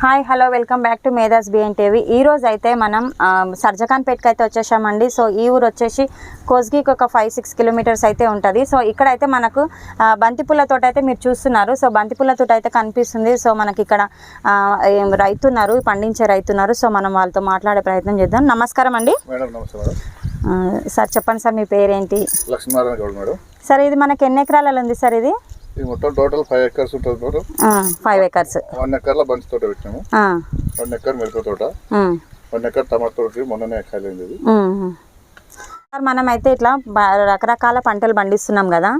Hi hello welcome back to Medhas BN TV ఈ రోజు అయితే మనం సర్జకాన్పేట్కి అయితే వచ్చేసామండి. సో ఈ ఊరు వచ్చేసి కోస్గికి ఒక ఫైవ్ సిక్స్ కిలోమీటర్స్ అయితే ఉంటుంది. సో ఇక్కడైతే మనకు బంతిపూల తోట అయితే మీరు చూస్తున్నారు. సో బంతిపూల తోట అయితే కనిపిస్తుంది. సో మనకి ఇక్కడ రైతున్నారు పండించే రైతున్నారు సో మనం వాళ్ళతో మాట్లాడే ప్రయత్నం చేద్దాం. నమస్కారం అండి. సార్ చెప్పండి సార్ మీ పేరేంటి? సార్ ఇది మనకి ఎన్ని ఎకరాలలో ఉంది సార్ ఇది? ఇది మొత్తం టోటల్ ఫైవ్ ఎకర్స్ ఉంటుంది మేడం ఫైవ్ ఎకర్స్. వన్ ఎకర్లో బంతి తోట పెట్టినాము. వన్ ఎకర్ మిరప తోట. వన్ ఎకర్ టమాటా తోట మొన్ననే ఖాళీ ఇది. మనం అయితే ఇట్లా రకరకాల పంటలు పండిస్తున్నాం కదా.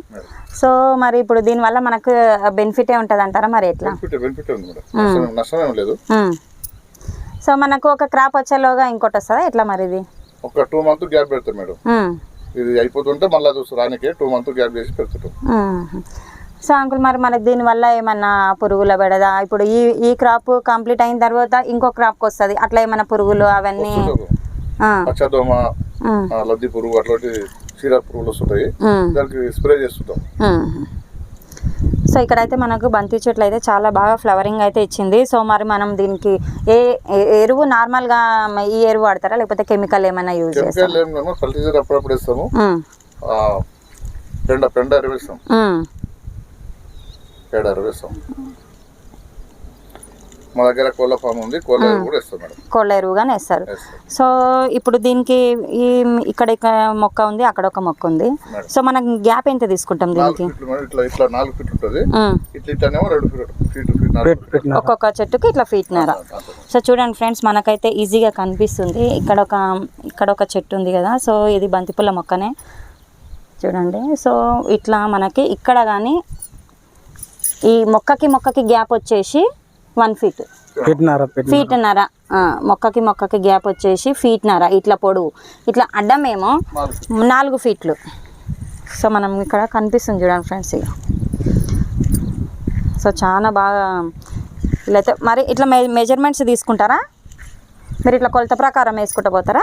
సో మరి ఇప్పుడు దీనివల్ల మనకు బెనిఫిటే ఉంటుంది అంటారా మరి ఎట్లా? నష్టం లేదు. సో మనకు ఒక క్రాప్ వచ్చేలోగా ఇంకోటి వస్తుందా? ఎట్లా మరి ఇది? ఒక టూ మంత్ గ్యాప్ పెడతాం మేడం. ఇది అయిపోతుంటే మళ్ళీ చూసి రానికి టూ మంత్ గ్యాప్ చేసి పెడుతుంటాం. సో అంకుల్ మరి మనకి దీనివల్ల ఏమన్నా పురుగుల బెడదా ఇప్పుడు ఈ ఈ క్రాప్ కంప్లీట్ అయిన తర్వాత ఇంకో క్రాప్కి వస్తుంది. అట్లా ఏమైనా పురుగులు అవన్నీ. పచ్చదోమ లద్ది పురుగు అట్లాంటి చీర పురుగులు వస్తుంటాయి. మ్మ్. దానికి స్ప్రే చేస్తుంటాం. మ్మ్. సో ఇక్కడైతే మనకు బంతి చెట్లు అయితే చాలా బాగా ఫ్లవరింగ్ అయితే ఇచ్చింది. సో మరి మనం దీనికి ఏ ఎరువు నార్మల్గా ఈ ఎరువు వాడతారా? లేకపోతే కెమికల్ ఏమైనా యూజ్ చేస్తారా? పెండ పెండ ఎరవేస్తాం పేడ ఎరవేస్తాం మా దగ్గర కోళ్ళ ఫామ్ ఉంది కోళ్ళ ఎరువు కూడా వేస్తాం మేడం. కోళ్ళ ఎరువుగానే వేస్తారు. వేస్తాం. సో ఇప్పుడు దీనికి ఈ ఇక్కడ ఇక మొక్క ఉంది అక్కడ ఒక మొక్క ఉంది. సో మనం గ్యాప్ ఎంత తీసుకుంటాం నాలుగు దీనికి? ఫీట్లు మేడం ఇట్లా ఇట్లా నాలుగు ఫీట్ ఉంటుంది. ఇట్లా ఇట్లానేమో రెండు ఫీట్ ఫీట్ ఫీట్ నాలుగు ఫీట్ ఒక్కొక్క చెట్టుకి ఇట్లా ఫీట్నర సో చూడండి ఫ్రెండ్స్ మనకైతే ఈజీగా కనిపిస్తుంది. ఇక్కడ ఒక ఇక్కడ ఒక చెట్టు ఉంది కదా సో ఇది బంతిపూల మొక్కనే. చూడండి. సో ఇట్లా మనకి ఇక్కడ కానీ ఈ మొక్కకి మొక్కకి గ్యాప్ వచ్చేసి వన్ ఫీట్. ఫీట్నర ఆ, మొక్కకి మొక్కకి గ్యాప్ వచ్చేసి ఫీట్నర ఇట్లా పొడవు. ఇట్లా అడ్డమేమో నాలుగు నాలుగు ఫీట్లు. సో మనం ఇక్కడ కనిపిస్తుంది చూడండి ఫ్రెండ్స్ ఇక సో చాలా బాగా ఇలా అయితే మరి ఇట్లా మెజర్మెంట్స్ తీసుకుంటారా? మీరు ఇట్లా కొలత ప్రకారం వేసుకుంటూ పోతారా.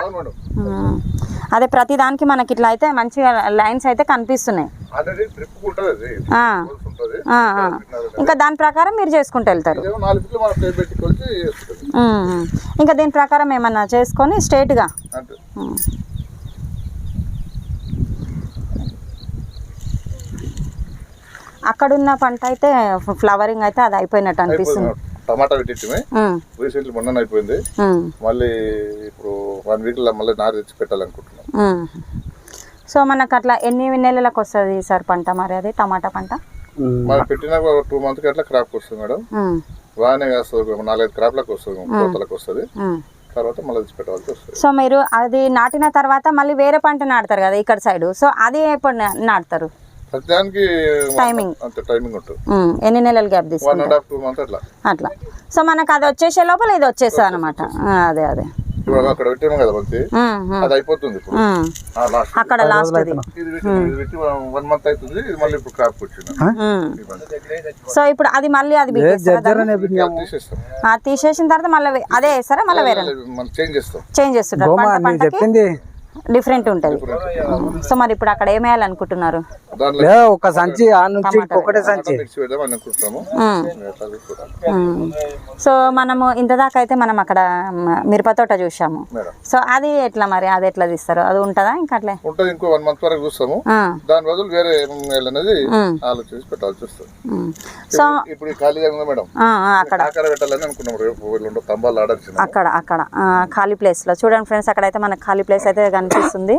అదే ప్రతి దానికి మనకి ఇట్లా అయితే మంచిగా లైన్స్ అయితే కనిపిస్తున్నాయి. ఇంకా దాని ప్రకారం మీరు చేసుకుంటూ వెళ్తారు. ఇంకా దీని ప్రకారం ఏమన్నా చేసుకొని స్ట్రైట్గా? అక్కడున్న పంట అయితే ఫ్లవరింగ్ అయితే అది అయిపోయినట్టు అనిపిస్తుంది. టమాటా పెట్టింటిమే. మ్మ్. రీసెంట్లీ మొన్న అయిపోయింది. మళ్ళీ ఇప్పుడు వన్ వీక్లో మళ్ళీ నారు తెచ్చి పెట్టాలనుకుంటున్నాం. సో మనకు అట్లా ఎన్ని నెలలకు వస్తుంది సార్ పంట మరి అది టమాటా పంట? మనం పెట్టిన టూ మంత్కి అట్లా క్రాప్ వస్తుంది మేడం. బాగానే వస్తుంది ఒక నాలుగైదు క్రాప్లకు వస్తుంది కోతలకు వస్తుంది. తర్వాత మళ్ళీ పెట్టాల్సి వస్తుంది. సో మీరు అది నాటిన తర్వాత మళ్ళీ వేరే పంట నాటుతారు కదా ఇక్కడ సైడ్ సో అది ఎప్పుడు నాటుతారు? ప్రతిదానికి. అంత టైమింగ్ ఉంటుంది. ఎన్ని నెలలు గ్యాప్ వన్ తీసుకుంటారు? అండ్ హాఫ్ టూ మంత్ అట్లా. అట్లా. సో మనకు అది వచ్చేసే లోపల ఇది వచ్చేస్తుంది. అనమాట అదే అదే. ఇప్పుడు అక్కడ పెట్టాము కదా మంచి మ్మ్. మ్మ్. అది అయిపోతుంది ఇప్పుడు. మ్మ్. లాస్ట్ అక్కడ లాస్ట్ ఇది. ఇది పెట్టి ఇది పెట్టి వన్ మంత్ అవుతుంది. ఇది మళ్ళీ ఇప్పుడు క్రాప్ వచ్చింది. మ్మ్. ఈ బంతి. సో ఇప్పుడు అది మళ్ళీ అది పీకేస్తారా దాన్ని? అది తీసేస్తాం. ఆ, తీసేసిన తర్వాత మళ్ళీ వే- అదే వేస్తారా? మళ్ళీ వేరే మనం చేంజ్ చేస్తాం. చేంజ్ చేస్తుంటారు. బొమ్మ పంట నువ్వు పంటకి? చెప్పింది డిఫరెంట్ ఉంటుంది. సో మరి ఇప్పుడు అక్కడ ఏం లే ఒక సంచి ఆ నుంచి ఒకటే సంచి. సో మనము ఇంత దాకా అయితే మనం అక్కడ మ, మిరప తోట చూసాము సో అది ఎట్లా మరి అది ఎట్లా తీస్తారు? అది ఉంటుందా ఇంకా అట్లే? ఉంటుంది ఇంకో వన్ మంత్ వరకు చూస్తాము. ఆ, దాని బదులు వేరే మ్మ్. ఆలోచించి పెట్టాల్సి వస్తుంది. మ్మ్. సో ఇప్పుడు ఈ ఖాళీగా ఉంది మేడం. అక్కడ. ఆకార పెట్టాలని అనుకున్నాం రేపు అక్కడ అక్కడ ఖాళీ ప్లేస్లో చూడండి ఫ్రెండ్స్ అక్కడైతే మనకు ఖాళీ ప్లేస్ అయితే కనిపిస్తుంది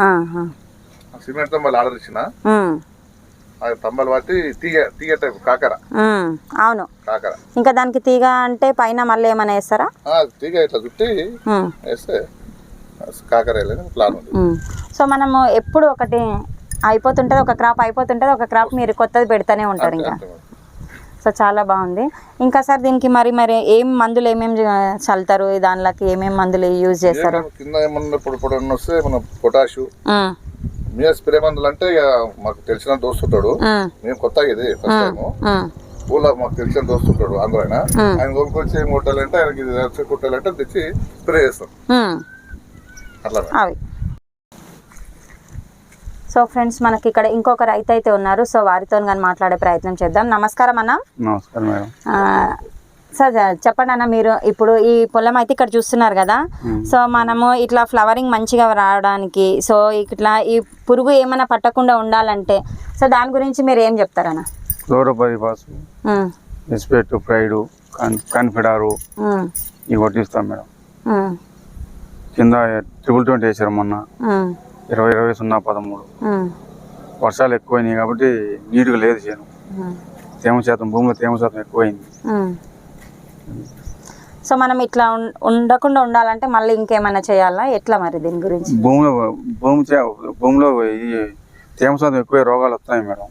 ఆహా. సిమెంట్ స్తంభాలు ఆడరిచిన మ్మ్. ఆ స్తంభాలు బట్టి తీగ తీగ టైప్ కాకర. అవును కాకర ఇంకా దానికి తీగ అంటే పైన మళ్ళీ ఏమైనా వేస్తారా తీగ ఇట్లా చుట్టి. వేస్తే కాకర ప్లాన్ ఉంది. సో మనము ఎప్పుడు ఒకటి అయిపోతుంటుంది ఒక క్రాప్ అయిపోతుంటుంది ఒక క్రాప్ మీరు కొత్తది పెడతానే ఉంటారు ఇంకా. సో చాలా బాగుంది ఇంకా సార్ దీనికి మరి మరి ఏం మందులు ఏమేమి చల్లుతారు దానిలోకి ఏమేమి మందులు యూజ్ చేస్తారు కింద ఏమన్నా ఇప్పుడు ఇప్పుడు వస్తే మన పొటాషు మ్మ్. స్ప్రే మందులు అంటే ఇక మాకు తెలిసిన దోస్తుంటాడు మ్మ్. కొత్తగా ఇది ఫస్ట్ టైము. ఊళ్ళో మాకు తెలిసిన దోస్తుంటాడు ఆంధ్ర ఆయన. ఆయన కొనుక్కొచ్చి ఏం కొట్టాలంటే ఆయనకి కొట్టాలంటే తెచ్చి స్ప్రే చేస్తాం. అట్లా అవి సో ఫ్రెండ్స్ మనకి ఇక్కడ ఇంకొక రైతు అయితే ఉన్నారు. సో వారితో కానీ మాట్లాడే ప్రయత్నం చేద్దాం. నమస్కారం అన్న. నమస్కారం మేడం. సార్ చెప్పండి అన్న మీరు. ఇప్పుడు ఈ పొలం అయితే ఇక్కడ చూస్తున్నారు కదా. సో మనము ఇట్లా ఫ్లవరింగ్ మంచిగా రావడానికి సో ఇట్లా ఈ పురుగు ఏమైనా పట్టకుండా ఉండాలంటే సో దాని గురించి మీరు ఏం చెప్తారన్న కన్ఫిడారు ఇవి కొట్టిస్తాం మేడం. కింద ట్రిపుల్ ట్వంటీ వేసారు మొన్న. ఇరవై ఇరవై సున్నా పదమూడు. వర్షాలు ఎక్కువైనాయి కాబట్టి నీట్గా లేదు చేను. తేమ శాతం భూమిలో తేమ శాతం ఎక్కువైంది. సో మనం ఇట్లా ఉండకుండా ఉండాలంటే మళ్ళీ ఇంకేమైనా చేయాలా? ఎట్లా మరి దీని గురించి? భూమిలో భూమి భూమిలో తేమ శాతం ఎక్కువ రోగాలు వస్తాయి మేడం.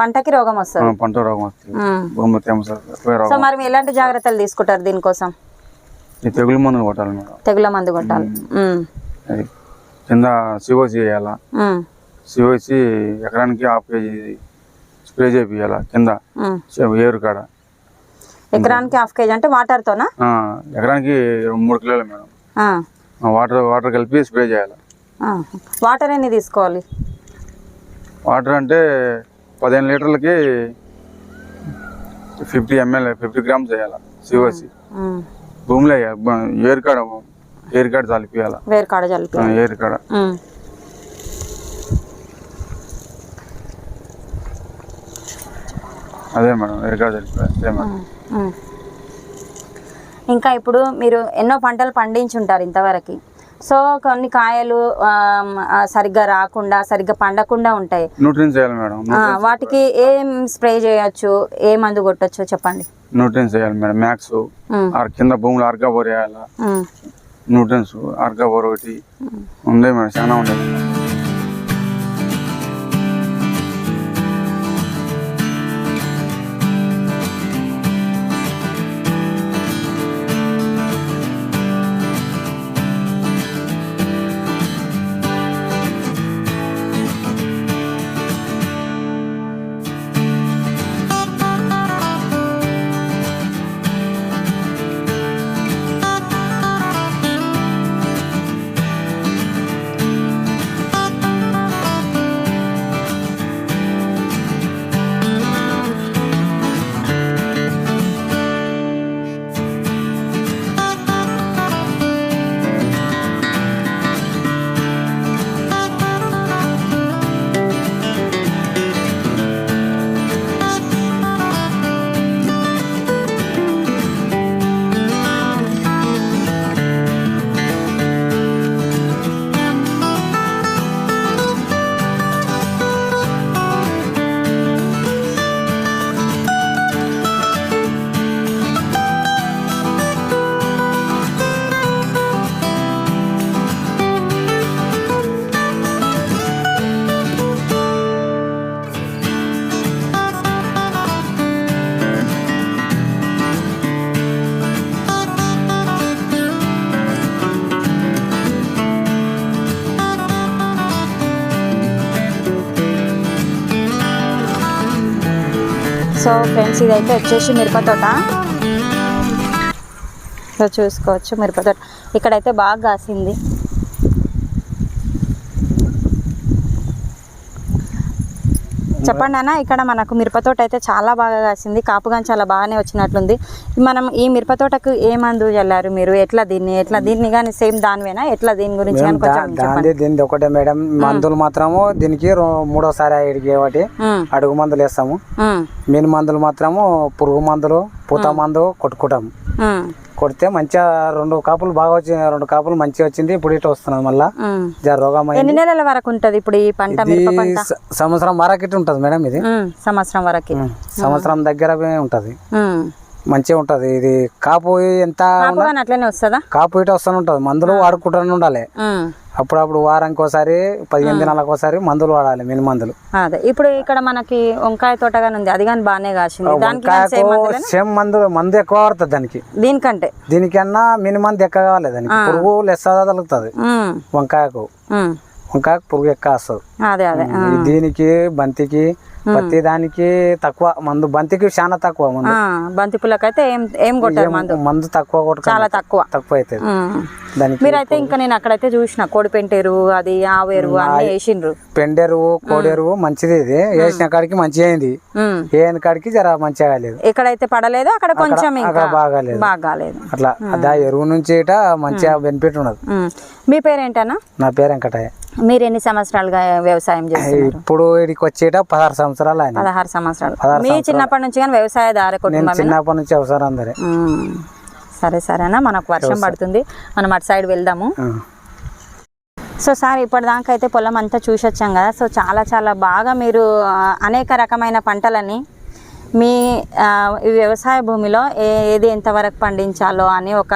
పంటకి రోగం వస్తుంది? పంట రోగం వస్తుంది. భూమిలో తేమ శాతం ఎక్కువ సో మరి ఎలాంటి జాగ్రత్తలు తీసుకుంటారు దీనికోసం? తెగులు మందులు కొట్టాలి మేడం. తెగుల మందు కొట్టాలి. కింద సిఓసి చేయాలా? ఉమ్, సిఓసి ఎకరానికి హాఫ్ కేజీ స్ప్రే చేపియాలా కింద? ఏరు కాడ. ఎకరానికి హాఫ్ కేజీ అంటే వాటర్తోనా ఆ, ఎకరానికి మూడు కిలోలు మేడం. వాటర్ వాటర్ కలిపి స్ప్రే చేయాలి. వాటర్ ఎన్ని తీసుకోవాలి? వాటర్ అంటే పదిహేను లీటర్లకి ఫిఫ్టీ ఎంఎల్ ఫిఫ్టీ గ్రామ్స్ వేయాలి ఉమ్. భూమిలో వేయాలి. బ- ఏరు కాడ ఏరు కాడ చల్లిపియాలి వేరు కాడ జల్పి ఆ, ఏరు కాడ ఉమ్. అదే మేడం ఏరు కాడ చల్లిపియాలి అదే మేడం. ఇంకా ఇప్పుడు మీరు ఎన్నో పంటలు పండించుంటారు ఇంతవరకు. సో కొన్ని కాయలు సరిగ్గా రాకుండా సరిగ్గా పండకుండా ఉంటాయి. న్యూట్రియన్స్ వేయాలి మేడం. వాటికి ఏం స్ప్రే చేయొచ్చు? ఏ మందు కొట్టచ్చు? చెప్పండి. న్యూట్రియన్స్ వేయాలి మేడం. మ్యాక్స్ కింద భూమిలో ఆర్గాబోర్ వేయాలి? ఉమ్, న్యూట్రియన్స్ ఆర్గాబోర్ ఒకటి ఉండే మేడం చాలా ఉండేది సో ఫ్రెండ్స్ ఇదైతే వచ్చేసి మిరప తోట. సో చూసుకోవచ్చు మిరప తోట. ఇక్కడైతే బాగా కాసింది. చెప్పండి అన్న ఇక్కడ మనకు మిరప తోట అయితే చాలా బాగా కాసింది కాపు కానీ చాలా బాగానే వచ్చినట్లుంది. మనం ఈ మిరప తోటకు ఏ మందు చల్లారు మీరు? ఎట్లా దీన్ని ఎట్లా దీన్ని కానీ సేమ్ దానివేనా? ఎట్లా దీని గురించి కానీ కొంచెం దీనిది ఒకటే మేడం. మందులు మాత్రము దీనికి రో- మూడోసారి ఐడికి ఒకటి ఉమ్, అడుగు మందులు వేస్తాము ఉమ్, మీన్ మందులు మాత్రము పురుగు మందులు పూత మందు కొట్టుకుంటాం ఉమ్, కొడితే మంచిగా రెండు కాపులు బాగా వచ్చి రెండు కాపులు మంచిగా వచ్చింది. ఇప్పుడు ఇటు వస్తున్నది మళ్ళా. జర రోగం ఎన్ని నెలల వరకు ఉంటది ఇప్పుడు ఈ పంట సంవత్సరం వరకిటి ఉంటుంది మేడం ఇది. సంవత్సరం వరకు. సంవత్సరం దగ్గర ఉంటది. మంచిగా ఉంటది. ఇది కాపు ఎంత కాపు ఇటు వస్తూనే ఉంటుంది. మందులు వాడుకుంటూనే ఉండాలి. అప్పుడప్పుడు వారానికి ఒకసారి పదిహేను దినాలకు ఒకసారి మందులు వాడాలి మిని మందులు. అదే ఇప్పుడు ఇక్కడ మనకి వంకాయ తోటగానే ఉంది అది కానీ బాగానే కాసింది. దానికి కానీ సేమ్ మందు మందు ఎక్కువ పడుతుంది దానికి. దీనికంటే? దీనికన్నా మిని మందు ఎక్కువ కావాలి దానికి. పురుగు లెస్ తగులుతుంది. ఉమ్, వంకాయకు. వంకాయకు పురుగు ఎక్కువ వస్తుంది. అదే అదే. దీనికి బంతికి ప్రతి దానికి తక్కువ మందు బంతికి చాలా తక్కువ మందు. బంతి పుల్లకైతే ఏం ఏం కొట్టారు మందు. మందు తక్కువ కొట్ట చాలా తక్కువ. తక్కువ అవుతుంది ఉమ్. దానికి మీరైతే ఇంకా నేను అక్కడైతే చూసిన కోడి పెంటేరు అది ఆవు ఎరువు అన్ని వేసిండ్రు. పెండెరువు కోడెరువు మంచిది ఇది. వేసిన కాడికి మంచిగా అయింది. వేయని కాడికి జర మంచిగా కాలేదు. ఎక్కడైతే పడలేదో అక్కడ కొంచెం అక్కడ బాగాలేదు. బాగాలేదు. అట్లా ఎరువు నుంచి ఇట మంచిగా బెనిఫిట్ ఉన్నది. మీ పేరేంటన్నా? నా పేరు వెంకటయ్య. మీరు ఎన్ని సంవత్సరాలుగా వ్యవసాయం చేస్తున్నారు? ఇప్పుడు ఇడికి వచ్చేట పదహారు సంవత్సరాలు ఆయన పదహారు సంవత్సరాలు. మీ చిన్నప్పటి నుంచి కానీ వ్యవసాయదార కుటుంబం చిన్నప్పటి నుంచి అవసరం అందరే. సరే సరేనా? మనకు వర్షం పడుతుంది. మనం అటు సైడ్ వెళ్దాము. సో సార్ ఇప్పటిదాకా అయితే పొలం అంతా చూసి వచ్చాం కదా. సో చాలా చాలా బాగా మీరు అనేక రకమైన పంటలని మీ వ్యవసాయ భూమిలో ఏది ఎంతవరకు పండించాలో అని ఒక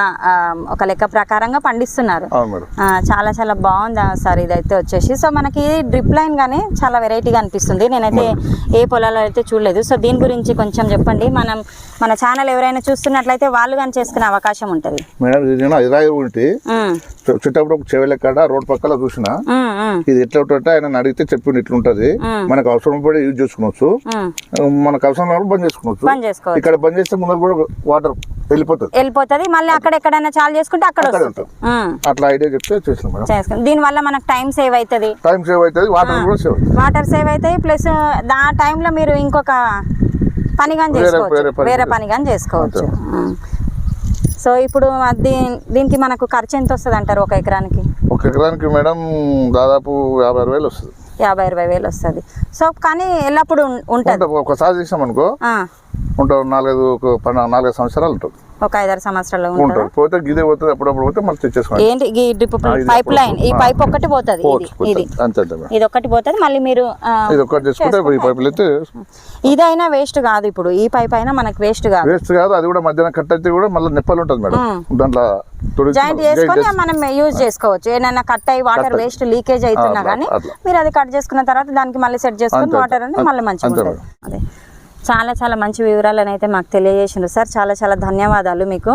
ఒక లెక్క ప్రకారంగా పండిస్తున్నారు. చాలా చాలా బాగుంది సార్ ఇదైతే వచ్చేసి. సో మనకి డ్రిప్ లైన్ కానీ చాలా వెరైటీగా అనిపిస్తుంది. నేనైతే ఏ పొలాల్లో అయితే చూడలేదు. సో దీని గురించి కొంచెం చెప్పండి. మనం మన ఛానల్ ఎవరైనా చూస్తున్నట్లయితే వాళ్ళు కానీ చేసుకునే అవకాశం ఉంటుంది. మేడం ఇది నేను ఇరాయి ఉంటే చుట్టప్పుడు చెవుల కాడ రోడ్ పక్కల చూసిన ఇది ఎట్లా ఉంటుంది ఆయన అడిగితే చెప్పిండు ఇట్లుంటది మనకు అవసరం పడి యూజ్ చేసుకోవచ్చు. మనకు అవసరం ఉన్నప్పుడు బంద్ చేసుకోవచ్చు బంద్ చేసుకోవచ్చు. ఇక్కడ బంద్ చేస్తే ముందర కూడా వాటర్ వెళ్ళిపోతుంది. వెళ్ళిపోతుంది. మళ్ళీ అక్కడ. ఎక్కడైనా చాలు చేసుకుంటే అక్కడ. అట్లా ఐడియా చెప్తే చేసిన మేడం. చేసుకుని దీనివల్ల మనకు టైం సేవ్ అవుతుంది టైం సేవ్ అవుతుంది వాటర్ కూడా సేవ్ అవుతుంది. వాటర్ సేవ్ అవుతాయి ప్లస్ ఆ టైంలో మీరు ఇంకొక పని కానీ చేసుకోవచ్చు. వేరే పని కానీ చేసుకోవచ్చు. సో ఇప్పుడు దీనికి మనకు ఖర్చు ఎంత వస్తుంది అంటారు ఒక ఎకరానికి? ఒక ఎకరానికి మేడం దాదాపు యాభై ఆరు వేలు వస్తుంది. యాభై ఇరవై వేలు వస్తుంది. సో కానీ ఎల్లప్పుడు ఉంటుంది. ఒకసారి చేసాం అనుకో ఆ, ఉంటుంది నాలుగైదు ఒక నాలుగైదు సంవత్సరాలు ఉంటుంది. ఒక ఐదారు సంవత్సరాలు ఉంటుంది. పోతే గిదే పోతుంది అప్పుడప్పుడు పోతే మళ్ళీ తెచ్చేసుకోండి ఏంటి? ఈ డ్రిప్ పైప్ లైన్ ఈ. పైప్ ఒక్కటి పోతుంది ఇది ఇది. ఒక్కటి పోతుంది మళ్ళీ మీరు ఇది ఒక్కటి చేసుకుంటే ఈ అయితే ఇదైనా వేస్ట్ కాదు ఇప్పుడు ఈ పైప్ అయినా మనకు వేస్ట్ కాదు. వేస్ట్ కాదు అది కూడా మధ్యాహ్నం కట్ అయితే కూడా మళ్ళీ నెప్పలు ఉంటుంది మేడం. దాంట్లో జాయింట్ చేసుకొని చేసి- మనం యూజ్ చేసుకోవచ్చు. ఏదైనా కట్ అయ్యి వాటర్ వేస్ట్ లీకేజ్ అవుతున్నా కానీ. మీరు అది కట్ చేసుకున్న తర్వాత దానికి మళ్ళీ సెట్ చేసుకొని వాటర్ అనేది మళ్ళీ మంచిగా ఉంటుంది. అదే. చాలా చాలా మంచి వివరాలను అయితే మాకు తెలియజేసిండ్రు. సార్ చాలా చాలా ధన్యవాదాలు మీకు.